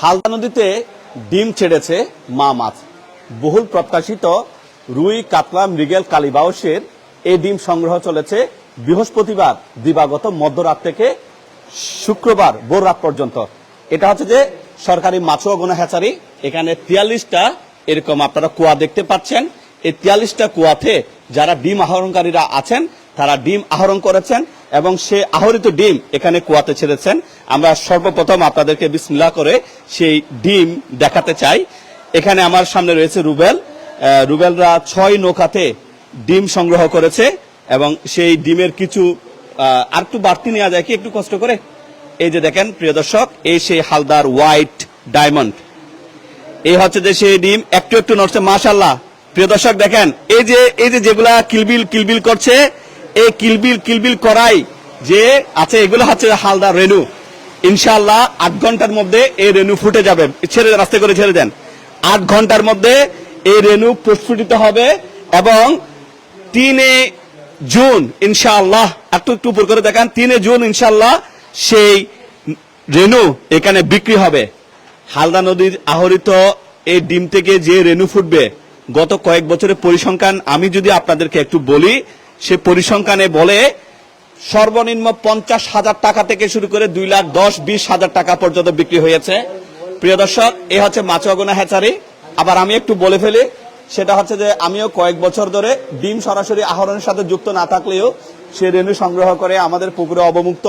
হালদা নদীতে ডিম ছেড়েছে মা মাছ। বহুল প্রত্যাশিত রুই, কাতলা, মৃগেল, কালীবাউসের এই ডিম সংগ্রহ চলেছে বৃহস্পতিবার, দিবাগত মধ্যরাত থেকে শুক্রবার ভোর রাত পর্যন্ত। এটা হচ্ছে যে সরকারি মাছুয়া গোনা হ্যাচারি এখানে তিয়াল্লিশটা, এরকম আপনারা কুয়া দেখতে পাচ্ছেন। এই তিয়াল্লিশটা কুয়াতে যারা ডিম আহরণকারীরা আছেন, তারা ডিম আহরণ করেছেন। এবং সে আহরিত ডিম এখানে কুয়াতে ছেড়েছেন। আমরা সর্বপ্রথম আপনাদেরকে বিসমিল্লা করে সেই ডিম দেখাতে চাই। এখানে আমার সামনে রয়েছে রুবেল। রুবেলরা ছয় নৌকাতে ডিম সংগ্রহ করেছে এবং সেই ডিমের কিছু আর একটু বাড়তি নেওয়া যায় কি? একটু কষ্ট করে? এই যে দেখেন, প্রিয় দর্শক, এই সেই হালদার হোয়াইট ডায়মন্ড। এই হচ্ছে যে সেই ডিম, একটু একটু নড়ছে মাশাল্লাহ প্রিয় দর্শক, দেখেন, এই যে এই যে যেগুলা কিলবিল কিলবিল করছে এই কিলবিল কিলবিল করাই যে আছে, এগুলো হচ্ছে হালদার রেনু ইনশাল্লাহ আট ঘণ্টার মধ্যে এই রেনু ফুটে যাবে। ছেড়ে আস্তে করে ছেড়ে দেন। আট ঘণ্টার মধ্যে এই রেনু প্রস্ফুটিত হবে এবং তিনে জুন, ইনশাআল্লাহ, একটু একটু উপর করে দেখান, তিনে জুন, ইনশাআল্লাহ, সেই রেনু এখানে বিক্রি হবে। হালদা নদীর আহরিত এই ডিম থেকে যে রেনু ফুটবে, গত কয়েক বছরের পরিসংখ্যান আমি যদি আপনাদেরকে একটু বলি সে পরিসংখ্যানে বলে, সর্বনিম্ন পঞ্চাশ হাজার টাকা থেকে শুরু করে দুই লাখ দশ, বিশ হাজার টাকা পর্যন্ত বিক্রি হয়েছে। প্রিয় দর্শক, এ হচ্ছে মাছুয়াগোনা হ্যাচারি। আবার আমি একটু বলে ফেলি, সেটা হচ্ছে যে আমিও কয়েক বছর ধরে ডিম সরাসরি আহরণের সাথে যুক্ত না থাকলেও সে রেণু সংগ্রহ করে আমাদের পুকুরে অবমুক্ত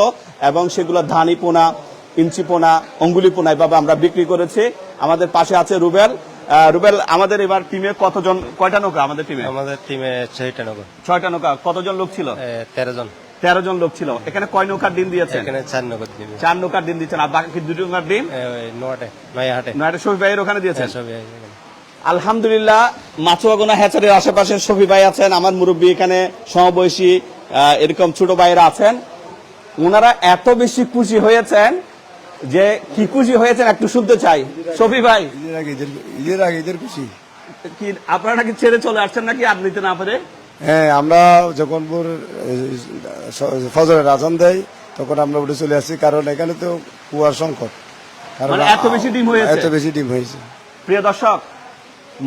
এবং সেগুলো ধানি পোনা, ইঞ্চি পোনা, অঙ্গুলি পোনা এভাবে আমরা বিক্রি করেছি। আমাদের পাশে আছে রুবেল। রুবেল আমাদের এবার টিমে কতজন কয়টা নৌকা আমাদের টিমে আমাদের টিমে ছয়টা নগর ছয়টা নৌকা। কতজন লোক ছিল? তেরো জন। তেরো জন লোক ছিল। এখানে কয় নৌকার দিন দিয়েছেন? এখানে চার নগর টিমে চার নৌকার ডিম দিচ্ছেন আর বাকি দুটো নৌকার ডিম? নয়টে নয় হাটে। নয়টা শফি ভাইয়ের ওখানে দিয়েছেন? আলহামদুলিল্লাহ মাছুয়াগোনা হ্যাচারির আশেপাশে শফি ভাই আছেন। আমার মুরব্বী এখানে সমবয়সী এরকম ছোট ভাইয়েরা আছেন। ওনারা এত বেশি খুশি হয়েছেন যে কি খুশি হয়েছেন একটু শুনতে চাই। শফি ভাই। ঈদের আগে ঈদের ঈদের আগে ঈদের খুশি। কি আপনারা নাকি ছেড়ে চলে আসছেন নাকি আর নিতে না পারে? হ্যাঁ আমরা যখন ফজরের আজান দেয় তখন আমরা উঠে চলে আসছি কারণ এখানে তো কুয়ার সংকট। কারণ মানে এত বেশি ডিম হয়েছে? এত বেশি ডিম হয়েছে। প্রিয় দর্শক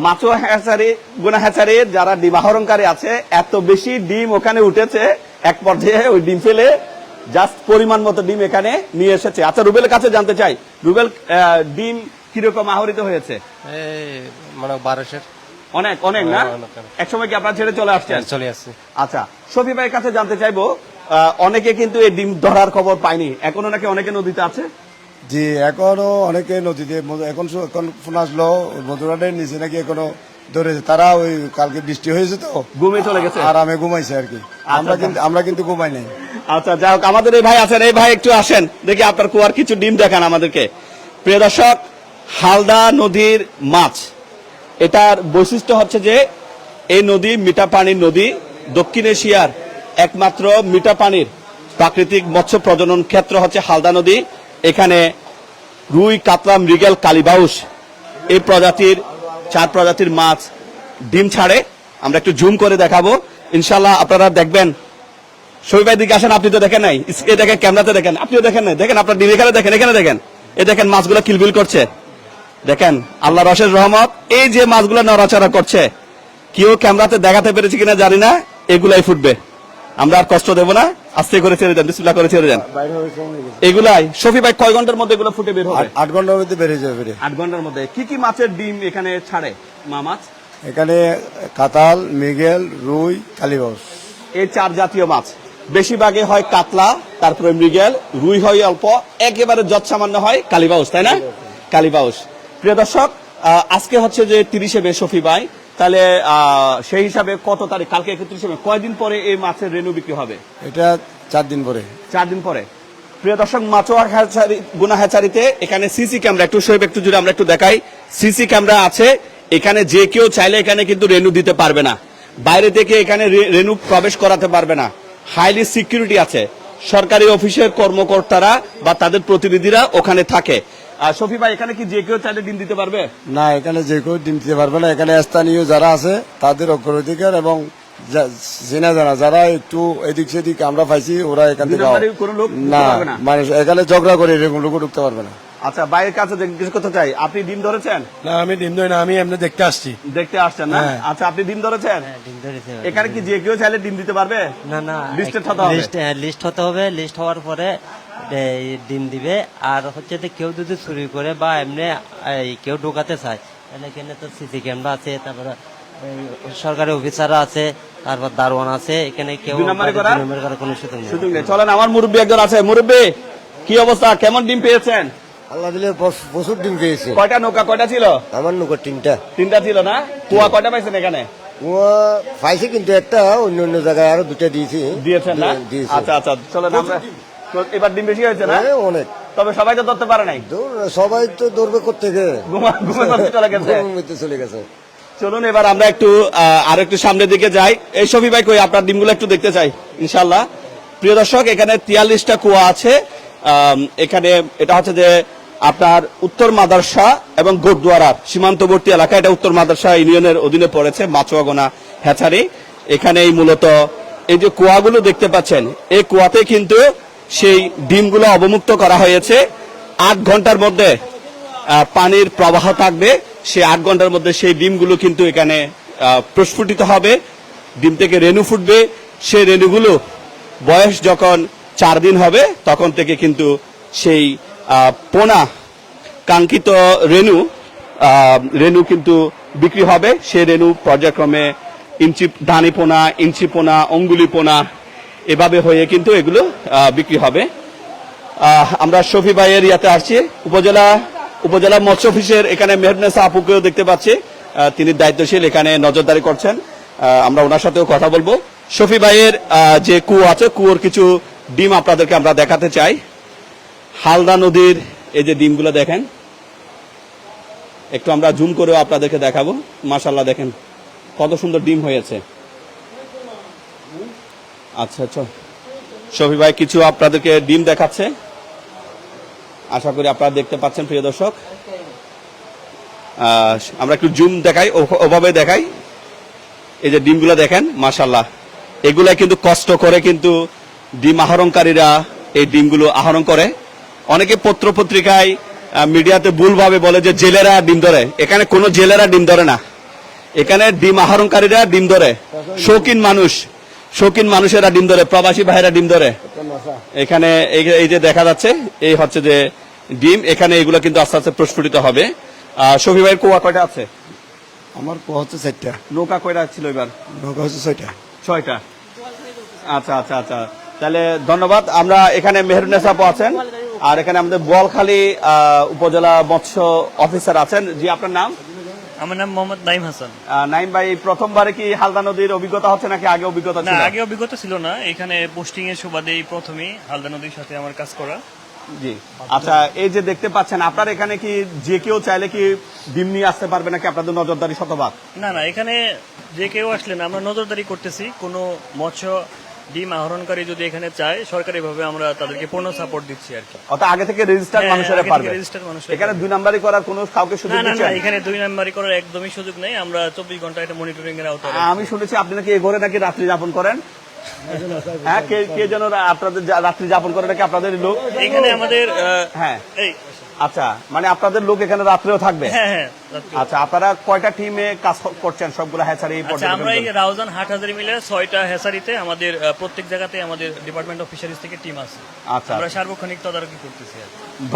মাছুয়া হ্যাচারি গুনা হ্যাচারির যারা ডিম আহরণকারী আছে এত বেশি ডিম ওখানে উঠেছে এক পর্যায়ে ওই ডিম ফেলে জাস্ট পরিমাণ মতো ডিম এখানে নিয়ে এসেছে। আচ্ছা রুবেলের কাছে জানতে চাই। রুবেল ডিম কীরকম আহরিত হয়েছে? মানে বারোশের। অনেক অনেক না? হ্যাঁ। এক সময় কি আপনারা ছেড়ে চলে আসছেন? চলে আসছে। আচ্ছা শফি ভাইয়ের কাছে জানতে চাইব অনেকে কিন্তু এই ডিম ধরার খবর পায়নি। এখনও নাকি অনেকে নদীতে আছে? জি এখনও অনেকে নদীতে এখন এখন ফোন আসলো মধুরাটের নিচে নাকি এখনও ধরেছে। তারা ওই কালকে বৃষ্টি হয়েছে তো? ঘুমিয়ে চলে গেছে? আরামে ঘুমাইছে আর কি। আমরা কিন্তু আমরা কিন্তু ঘুমাই নাই। আচ্ছা যাই হোক, আমাদের এই ভাই আছেন, এই ভাই একটু আসেন, দেখি আপনার কুয়ার কিছু ডিম দেখান আমাদেরকে। প্রিয় দর্শক, হালদা নদীর মাছ, এটার বৈশিষ্ট্য হচ্ছে যে, এই নদী মিঠা পানির নদী দক্ষিণ এশিয়ার একমাত্র মিঠা পানির প্রাকৃতিক মৎস্য প্রজনন ক্ষেত্র হচ্ছে হালদা নদী। এখানে রুই, কাতলা, মৃগেল, কালীবাউস, এই প্রজাতির, চার প্রজাতির মাছ ডিম ছাড়ে। আমরা একটু জুম করে দেখাবো। ইনশাল্লাহ আপনারা দেখবেন শৈবাই দিকে আসেন আপনি তো দেখেন নাই। এ দেখেন ক্যামেরাতে দেখেন। আপনিও দেখেন নাই। দেখেন আপনার ডিম এখানে দেখেন এখানে দেখেন। এ দেখেন মাছগুলো কিলবিল করছে। দেখেন আল্লাহ রসের রহমত এই যে মাছগুলো নড়াচড়া করছে কেউ ক্যামেরাতে দেখাতে পেরেছে কিনা জানি না এগুলাই ফুটবে। আমরা আর কষ্ট দেবো না। আস্তে করে ছেড়ে দেন বিসমিল্লাহ করে ছেড়ে দেন। এগুলাই। শফি ভাই কয় ঘণ্টার মধ্যে এগুলো ফুটে বের হবে? আট- ঘণ্টার মধ্যে বেড়ে যাবে আট ঘণ্টার মধ্যে। কি কি মাছের ডিম এখানে ছাড়ে? মা মাছ? এখানে কাতাল মৃগেল রুই কালীবাউস। এই চার জাতীয় মাছ। বেশিরভাগে হয় কাতলা তারপরে মৃগেল রুই হয় অল্প একেবারে যত সামান্য হয় কালীবাউস তাই না? কালীবাউস। প্রিয় দর্শক আজকে হচ্ছে যে তিরিশে মে শফি ভাই তাহলে সেই হিসাবে কত তারিখ? কালকে একত্রিশে মে কয়দিন পরে এই মাছের রেনু বিক্রি হবে? এটা চার দিন পরে। চার দিন পরে। প্রিয় দর্শক মাছোয়া হ্যাচারি গুনা হ্যাচারিতে এখানে সিসি ক্যামেরা একটু শোয়েব একটু জুড়ে আমরা একটু দেখাই। সিসি ক্যামেরা আছে এখানে যে কেউ চাইলে এখানে কিন্তু রেনু দিতে পারবে না। বাইরে থেকে এখানে রেনু প্রবেশ করাতে পারবে না। হাইলি সিকিউরিটি আছে। সরকারি অফিসের কর্মকর্তারা বা তাদের প্রতিনিধিরা ওখানে থাকে। শফি ভাই এখানে কি যে কেউ চাইলে ডিম দিতে পারবে? না এখানে যে কেউ ডিম দিতে পারবে না। এখানে স্থানীয় যারা আছে তাদের অগ্রাধিকার এবং চেনা জানা যারা একটু এদিক সেদিক আমরা পাইছি ওরা এখান থেকে না? মানে এখানে ঝগড়া করে এরকম লোক ঢুকতে পারবে না। আচ্ছা বাইরের কাছে জিজ্ঞেস করতে চাই। আপনি ডিম ধরেছেন? না আমি ডিম দই না আমি এমনি দেখতে আসছি। দেখতে আসছেন না? হ্যাঁ। আচ্ছা আপনি ডিম ধরেছেন? এখানে কি যে কেউ চাইলে ডিম দিতে পারবে? না না Listed হতে হবে। লিস্ট লিস্ট হতে হবে। লিস্ট হওয়ার পরে ডিম দিবে। আর হচ্ছে যে কেউ যদি চুরি করে বা এমনি কেউ ঢোকাতে চায় তাহলে এখানে তো সিসি ক্যামেরা আছে তারপরে সরকারি অফিসাররা আছে তারপর দারোয়ান আছে এখানে কেউ কোনো সুযোগ নেই। চলেন আমার মুরব্বী একজন আছে। মুরব্বী কি অবস্থা? কেমন ডিম পেয়েছেন? আল্লাহ দিলে প্রচুর ডিম পেয়েছে কয়টা নৌকা কয়টা ছিল? আমার নৌকার তিনটা। তিনটা ছিল না? কুয়া কয়টা পাইছেন এখানে? পাইছে কিন্তু একটা অন্য অন্য জায়গায় আরও দুটা দিয়েছি। দিয়েছেন না? আচ্ছা আচ্ছা চলেন আমরা এবার ডিম বেশি হয়েছে না? অনেক। তবে সবাই তো ধরতে পারে নাই। সবাই তো দৌড়বে করতে গিয়ে ঘুমে চলে গেছে। চলে গেছে। চলুন এবার আমরা একটু আর একটু সামনের দিকে যাই। এই শফি ভাই কই? আপনার ডিমগুলো একটু দেখতে চাই ইনশাল্লাহ প্রিয় দর্শক এখানে তিয়াল্লিশটা কুয়া আছে। এখানে এটা হচ্ছে যে আপনার উত্তর মাদারসা এবং গোরদুয়ারার সীমান্তবর্তী এলাকা, এটা উত্তর মাদারসা ইউনিয়নের অধীনে পড়েছে মাচুয়াগোনা হ্যাচারি। এখানেই মূলত এই যে কুয়াগুলো দেখতে পাচ্ছেন, এই কুয়াতে কিন্তু সেই ডিমগুলো অবমুক্ত করা হয়েছে। আট ঘণ্টার মধ্যে পানির প্রবাহ থাকবে। সেই আট ঘণ্টার মধ্যে সেই ডিমগুলো কিন্তু এখানে প্রস্ফুটিত হবে। ডিম থেকে রেণু ফুটবে। সেই রেণুগুলো বয়স যখন চার দিন হবে, তখন থেকে কিন্তু সেই পোনা, কাঙ্ক্ষিত রেণু রেণু কিন্তু বিক্রি হবে। সে রেণু পর্যায়ক্রমে ইঞ্চি দানি পোনা, ইঞ্চি পোনা, অঙ্গুলি পোনা, এভাবে হয়ে কিন্তু এগুলো বিক্রি হবে। আমরা শফি ভাইয়ের ইয়াতে আসছি। উপজেলা উপজেলা মৎস্য অফিসের এখানে মেহরনেসা আপুকেও দেখতে পাচ্ছি। তিনি দায়িত্বশীল, এখানে নজরদারি করছেন। আমরা ওনার সাথেও কথা বলব। শফি ভাইয়ের যে কুয়ো আছে, কুয়োর কিছু ডিম আপনাদেরকে আমরা দেখাতে চাই। হালদা নদীর এই যে ডিমগুলো দেখেন, একটু আমরা জুম করেও আপনাদেরকে দেখাবো। মাশাল্লাহ দেখেন কত সুন্দর ডিম হয়েছে। আচ্ছা আচ্ছা। শফি ভাই, কিছু আপনাদেরকে ডিম দেখাচ্ছে। আশা করি আপনারা দেখতে পাচ্ছেন, প্রিয় দর্শক। আমরা একটু জুম দেখাই ওভাবে দেখাই। এই যে ডিমগুলো দেখেন মাশাল্লাহ এগুলা কিন্তু কষ্ট করে কিন্তু ডিম আহরণকারীরা এই ডিমগুলো আহরণ করে। অনেকে পত্র পত্রিকায় মিডিয়াতে ভুলভাবে বলে যে জেলেরা ডিম ধরে। এখানে কোনো জেলেরা ডিম ধরে না। এখানে ডিম আহরণকারীরা ডিম ধরে। শৌখিন মানুষ শৌখিন মানুষেরা ডিম ধরে। প্রবাসী ভাইরা ডিম ধরে। এখানে এই- যে দেখা যাচ্ছে এই হচ্ছে যে ডিম। এখানে এগুলো কিন্তু আস্তে আস্তে প্রস্ফুটিত হবে। শফি ভাইয়ের কুয়া কয়টা আছে? আমার কুয়া হচ্ছে চারটা। নৌকা কয়টা ছিল এবার? নৌকা হচ্ছে ছয়টা। ছয়টা। আচ্ছা আচ্ছা আচ্ছা। তাহলে ধন্যবাদ। আমরা এখানে মেহরুনেসা আপু আছেন। আর এখানে আমাদের বোয়ালখালী উপজেলা মৎস্য অফিসার আছেন। জি আপনার নাম? আমার নাম মোহাম্মদ নাইম হাসান। নাইম ভাই প্রথমবারে কি হালদা নদীর অভিজ্ঞতা হচ্ছে নাকি আগে অভিজ্ঞতা না ছিল? আগে অভিজ্ঞতা ছিল না। এখানে পোস্টিং এর সুবাদেই প্রথমেই হালদা নদীর সাথে আমার কাজ করা। জি। আচ্ছা এই যে দেখতে পাচ্ছেন আপনার এখানে কি যে কেউ চাইলে কি ডিম নিয়ে আসতে পারবে নাকি আপনাদের নজরদারি শতভাগ? না না এখানে যে কেউ আসলেন আমরা নজরদারি করতেছি। কোনো মৎস্য ডিম আহরণকারী যদি এখানে চায় সরকারিভাবে আমরা তাদেরকে পূর্ণ সাপোর্ট দিচ্ছি আর কি। অর্থাৎ আগে থেকে রেজিস্টার হ্যাঁ, মানুষেরা পারবে। registered মানুষেরা এখানে দুই নাম্বারই করার কোনো কাউকে সুযোগ না না এখানে দুই নাম্বারই করার একদমই সুযোগ নেই। আমরা চব্বিশ ঘণ্টা এটা মনিটরিং এর আওতায় আমি শুনেছি আপনি নাকি এ ঘরে নাকি রাত্রি যাপন করেন? হ্যাঁ কে কে যেন আপনাদের রাত্রি যাপন করে নাকি আপনাদের লোক? এখানে আমাদের হ্যাঁ। এই আচ্ছা মানে আপনাদের লোক এখানে রাত্রেও থাকবে? হ্যাঁ হ্যাঁ। আচ্ছা আপনারা কয়টা টিমে কাজ করছেন? সবগুলো হ্যাচারি আচ্ছা আমরা এই রাউজান হাট হাজারি মিলে ছয়টা হেসারিতে আমাদের প্রত্যেক জায়গাতে আমাদের ডিপার্টমেন্ট অফ ফিশারিজ থেকে টিম আছে। আচ্ছা। আমরা সার্বক্ষণিক তদারকি করতেছি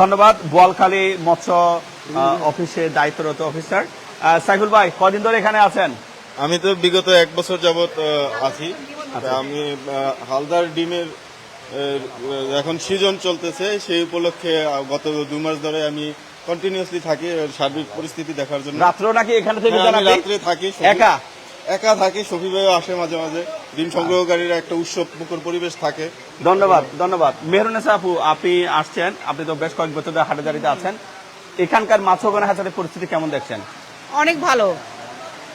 ধন্যবাদ বোয়ালখালী মৎস্য অফিসে দায়িত্বরত অফিসার সাইফুল ভাই কদিন ধরে এখানে আছেন? আমি তো বিগত এক বছর যাবত আহ, আছি। আমি আহ, হালদার ডিমের এখন সিজন চলতেছে সেই উপলক্ষে গত দু মাস ধরে আমি কন্টিনিউসলি থাকি সার্বিক পরিস্থিতি দেখার জন্য। রাত্রেও নাকি এখানে থেকে হ্যাঁ? রাত্রে থাকি একা? একা থাকি শফি ভাইও আসে মাঝে মাঝে। ডিম সংগ্রহকারীরা একটা উৎসব মুখর পরিবেশ থাকে। ধন্যবাদ ধন্যবাদ। মেহরুনেসা আপু আপনি আসছেন আপনি তো বেশ কয়েক বছর ধরে হাটাজারিতে আছেন। এখানকার মাছগোনা হাজারের পরিস্থিতি কেমন দেখছেন? অনেক ভালো।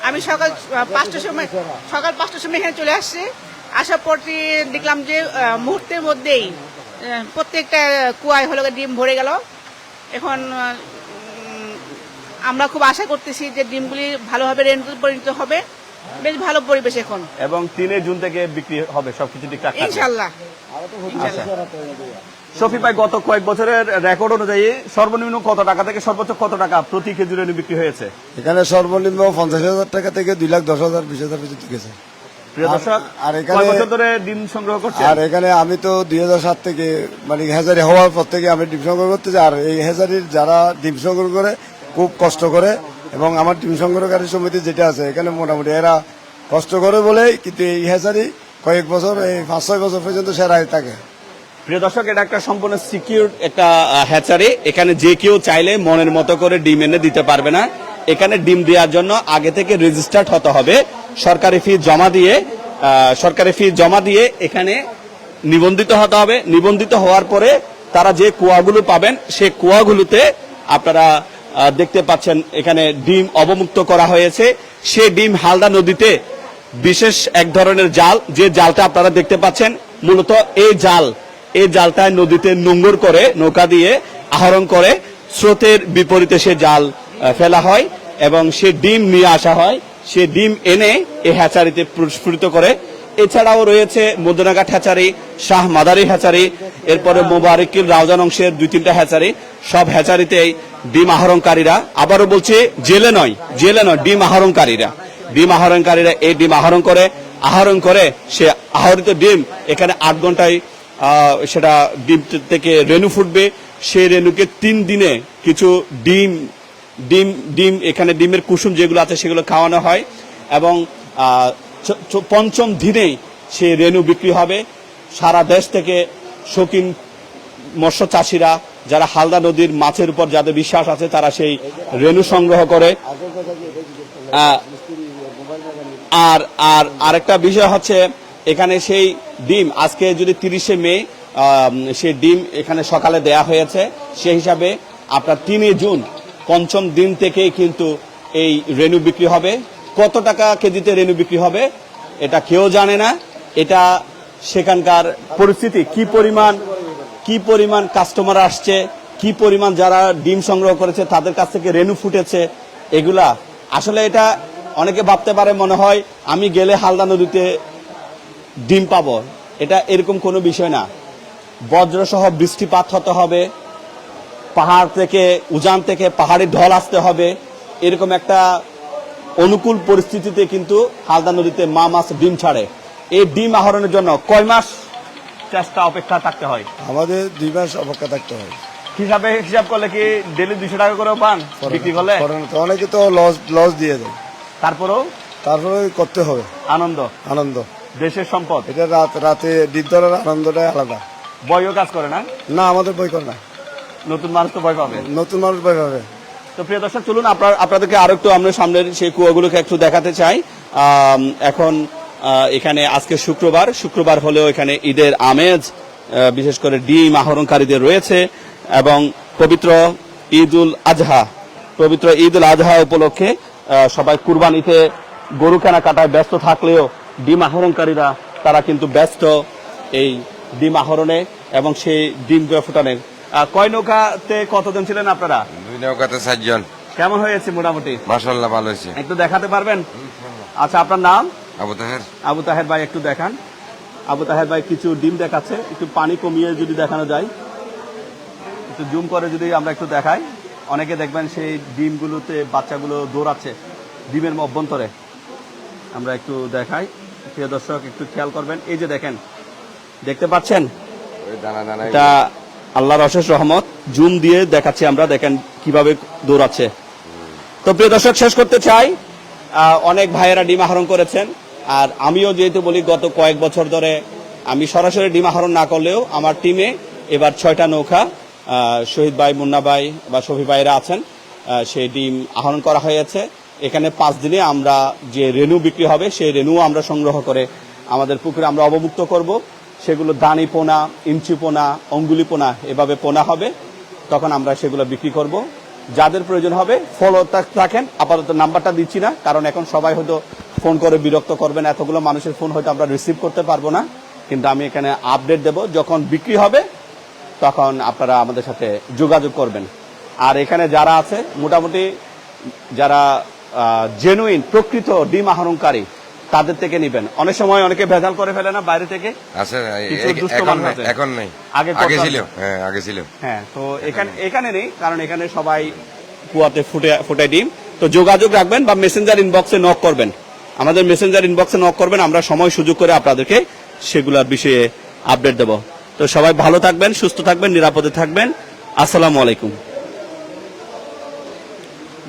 আমি সকাল পাঁচটার সময় সকাল পাঁচটার সময় এখানে চলে আসছি। আসার পর দেখলাম যে মুহূর্তের মধ্যেই প্রত্যেকটা কুয়ায় হলো ডিম ভরে গেল। এখন আমরা খুব আশা করতেছি যে ডিমগুলি ভালোভাবে রেন্টে পরিণত হবে। বেশ ভালো পরিবেশ এখন। এবং তিনে জুন থেকে বিক্রি হবে সবকিছু ঠিকঠাক। ইনশাল্লাহ। শফি ভাই গত কয়েক বছরের রেকর্ড অনুযায়ী সর্বনিম্ন কত টাকা থেকে সর্বোচ্চ কত টাকা প্রতি কেজি রেনু বিক্রি হয়েছে? এখানে সর্বনিম্ন পঞ্চাশ হাজার টাকা থেকে দুই লাখ দশ হাজার বিশ হাজার পর্যন্ত গেছে প্রিয় দর্শক আর এখানে- কয় বছর ধরে ডিম সংগ্রহ করছেন? আর এখানে আমি তো দুই হাজার সাত থেকে মানে হেজারি হওয়ার পর থেকে আমি ডিম সংগ্রহ করতেছি আর এই হেজারির যারা ডিম সংগ্রহ করে খুব কষ্ট করে এবং আমার ডিম সংগ্রহকারী সমিতি যেটা আছে এখানে মোটামুটি এরা কষ্ট করে বলেই কিন্তু এই হেজারি কয়েক বছর এই পাঁচ ছয় বছর পর্যন্ত সেরাই থাকে। প্রিয় দর্শক এটা একটা সম্পূর্ণ সিকিউর একটা হ্যাচারি এখানে যে কেউ চাইলে মনের মতো করে ডিম এনে দিতে পারবে না। এখানে ডিম দেওয়ার জন্য আগে থেকে রেজিস্টার্ড হতে হবে। সরকারি ফি জমা দিয়ে সরকারি ফি জমা দিয়ে এখানে নিবন্ধিত হতে হবে। নিবন্ধিত হওয়ার পরে তারা যে কুয়াগুলো পাবেন সেই কুয়াগুলোতে আপনারা দেখতে পাচ্ছেন এখানে ডিম অবমুক্ত করা হয়েছে। সে ডিম হালদা নদীতে বিশেষ এক ধরনের জাল, যে জালটা আপনারা দেখতে পাচ্ছেন, মূলত এই জাল এই জালটায় নদীতে নোঙ্গর করে, নৌকা দিয়ে আহরণ করে, স্রোতের বিপরীতে সে জাল ফেলা হয় এবং সে ডিম নিয়ে আসা হয়। সে ডিম এনে এই হ্যাচারিতে প্রস্ফুটিত করে। এছাড়াও রয়েছে মদনাঘাট হ্যাচারি, শাহ মাদারি হ্যাচারি, এরপরে মোবারকিল রাউজান অংশের দুই তিনটা হ্যাচারি। সব হ্যাচারিতেই ডিম আহরণকারীরা। আবারও বলছে, জেলে নয় জেলে নয়, ডিম আহরণকারীরা। ডিম আহরণকারীরা এই ডিম আহরণ করে আহরণ করে সে আহরিত ডিম এখানে আট ঘন্টায় সেটা ডিম থেকে রেনু ফুটবে। সেই রেনুকে তিন দিনে কিছু ডিম ডিম ডিম, এখানে ডিমের কুসুম যেগুলো আছে সেগুলো খাওয়ানো হয় এবং পঞ্চম দিনেই সে রেনু বিক্রি হবে। সারা দেশ থেকে শৌখিন মৎস্য চাষিরা, যারা হালদা নদীর মাছের উপর যাদের বিশ্বাস আছে, তারা সেই রেনু সংগ্রহ করে। আর আর আরেকটা বিষয় হচ্ছে, এখানে সেই ডিম, আজকে যদি তিরিশে মে সেই ডিম এখানে সকালে দেয়া হয়েছে সেই হিসাবে আপনার তিনে জুন পঞ্চম দিন থেকেই কিন্তু এই রেনু বিক্রি হবে। কত টাকা কেজিতে রেনু বিক্রি হবে, এটা কেউ জানে না। এটা সেখানকার পরিস্থিতি, কি পরিমাণ কি পরিমাণ কাস্টমার আসছে, কি পরিমাণ যারা ডিম সংগ্রহ করেছে, তাদের কাছ থেকে রেনু ফুটেছে, এগুলা। আসলে এটা অনেকে ভাবতে পারে, মনে হয় আমি গেলে হালদা নদীতে ডিম পাবো। এটা এরকম কোনো বিষয় না। বজ্রসহ বৃষ্টিপাত হতে হবে পাহাড় থেকে উজান থেকে পাহাড়ি ঢল আসতে হবে। এরকম একটা অনুকূল পরিস্থিতিতে কিন্তু হালদা নদীতে মা মাছ ডিম ছাড়ে। এই ডিম আহরণের জন্য কয় মাস চেষ্টা অপেক্ষা থাকতে হয়? আমাদের দুই মাস অপেক্ষা থাকতে হয়। হিসাবে হিসাব করলে কি ডেলি দুশো টাকা করেও পান বিক্রি করলে? অনেকে তো লস লস দিয়ে দেয়। তারপরেও? তারপরে করতে হবে। আনন্দ? আনন্দ। দেশের সম্পদ? এটা রাত রাতে ডিপ ধরার আনন্দটাই আলাদা। বইও কাজ করে না? না আমাদের বই করে না। নতুন মানুষ তো ভয় পাবে। নতুন মানুষ বই পাবে। তো প্রিয় দর্শক চলুন আপনার আপনাদেরকে আরও একটু আমরা সামনের সেই কুয়াগুলোকে একটু দেখাতে চাই। এখন এখানে আজকে শুক্রবার। শুক্রবার হলেও এখানে ঈদের আমেজ বিশেষ করে ডিম আহরণকারীদের রয়েছে এবং পবিত্র ঈদ উল আজহা পবিত্র ঈদ উল আজহা উপলক্ষে সবাই কুরবানিতে গরু কেনাকাটায় ব্যস্ত থাকলেও ডিম আহরণকারীরা তারা কিন্তু ব্যস্ত এই ডিম আহরণে এবং সেই ডিম ফুটানের কয় নৌকাতে কতজন ছিলেন আপনারা? দুই নৌকাতে চারজন। কেমন হয়েছে মোটামুটি? মাসাল্লাহ ভালো হয়েছে। একটু দেখাতে পারবেন? আচ্ছা আপনার নাম? আবু তাহের। আবু তাহের ভাই একটু দেখান। আবু তাহের ভাই কিছু ডিম দেখাচ্ছে। একটু পানি কমিয়ে যদি দেখানো যায়। একটু জুম করে যদি আমরা একটু দেখাই। অনেকে দেখবেন সেই ডিমগুলোতে বাচ্চাগুলো দৌড়াচ্ছে ডিমের অভ্যন্তরে। আমরা একটু দেখাই। প্রিয় দর্শক একটু খেয়াল করবেন। এই যে দেখেন দেখতে পাচ্ছেন? দানা দানা এটা আল্লাহর অশেষ রহমত, জুম দিয়ে দেখাচ্ছি আমরা, দেখেন কীভাবে দৌড়াচ্ছে। তো প্রিয় দর্শক, শেষ করতে চাই। অনেক ভাইয়েরা ডিম আহরণ করেছেন, আর আমিও যেহেতু বলি গত কয়েক বছর ধরে আমি সরাসরি ডিম আহরণ না করলেও আমার টিমে এবার ছয়টা নৌকা শহীদ ভাই, মুন্না ভাই বা শফি ভাইরা আছেন সেই ডিম আহরণ করা হয়েছে। এখানে পাঁচ দিনে আমরা যে রেনু বিক্রি হবে, সেই রেনু আমরা সংগ্রহ করে আমাদের পুকুরে আমরা অবমুক্ত করব। সেগুলো দানি পোনা, ইঞ্চি পোনা, অঙ্গুলি পোনা এভাবে পোনা হবে, তখন আমরা সেগুলো বিক্রি করব। যাদের প্রয়োজন হবে ফলো রাখেন আপাতত নাম্বারটা দিচ্ছি না, কারণ এখন সবাই হয়তো ফোন করে বিরক্ত করবেন, এতগুলো মানুষের ফোন হয়তো আমরা রিসিভ করতে পারব না। কিন্তু আমি এখানে আপডেট দেব, যখন বিক্রি হবে, তখন আপনারা আমাদের সাথে যোগাযোগ করবেন। আর এখানে যারা আছে, মোটামুটি যারা জেনুইন প্রকৃত ডিম আহরণকারী তাদের থেকে নিবেন। অনেক সময় অনেকে ভেজাল করে ফেলে না বাইরে থেকে। এখন নাই আছে। এখন নাই। আগে আগে ছিল হ্যাঁ আগে ছিল। হ্যাঁ তো এখানে এখানে নেই। কারণ এখানে সবাই কুয়াতে ফুটে ফুটে ডিম। তো যোগাযোগ রাখবেন বা মেসেঞ্জার ইনবক্সে নক করবেন। আমাদের মেসেঞ্জার ইনবক্সে নক করবেন আমরা সময় সুযোগ করে আপনাদেরকে সেগুলোর বিষয়ে আপডেট দেব। তো সবাই ভালো থাকবেন সুস্থ থাকবেন নিরাপদে থাকবেন। আসসালামু আলাইকুম।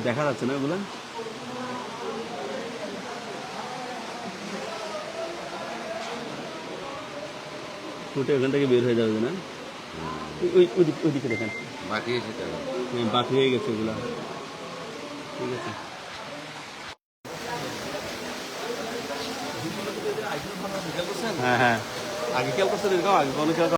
দেখা যাচ্ছে না এগুলো? ফুটে ওখান থেকে বের হয়ে যাবে না? ওই ওই দিক- ওইদিকে দেখেন। বাকি হ্যাঁ, বাকি হয়ে গেছে ওগুলো। ঠিক আছে। হ্যাঁ হ্যাঁ। আগে খেয়াল করছেন এরকম আগে কোনো খেয়াল